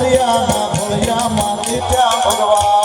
કર્યા ના ભોળિયા માં ભગવાન.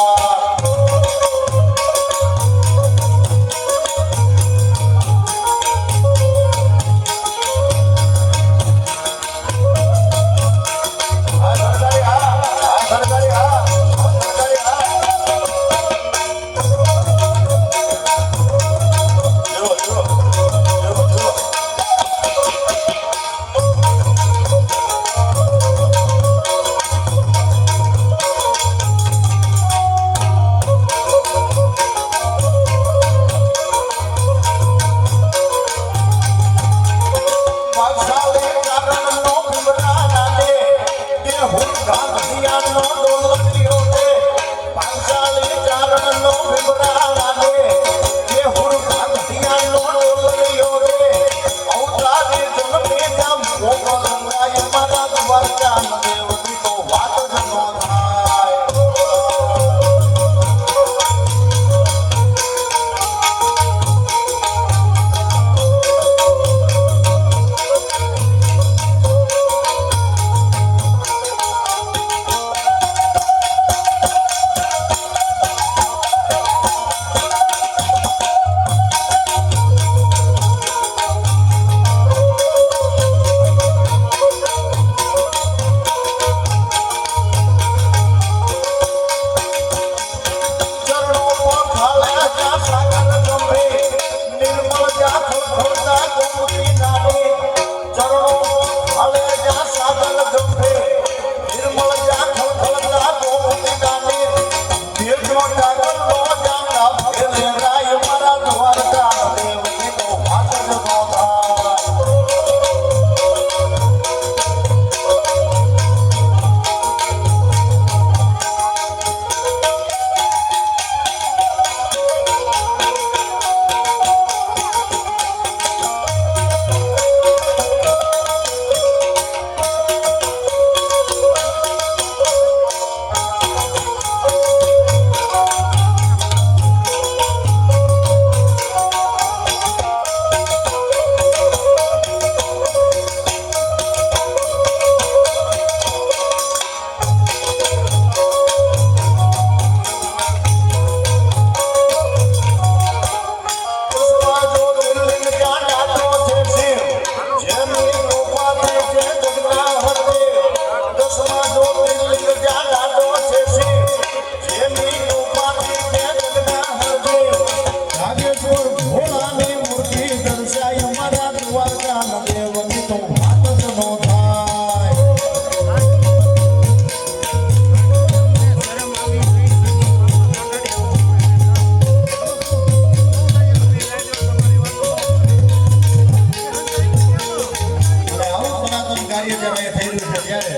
કે ભાઈ થઈ છે ત્યારે.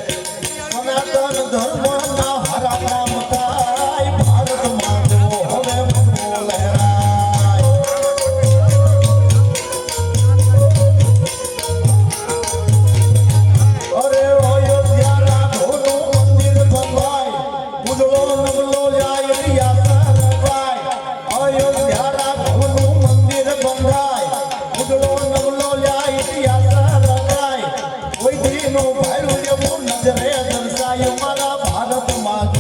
અમે તો ધર્મ આવ્યો મારા ભારતમાં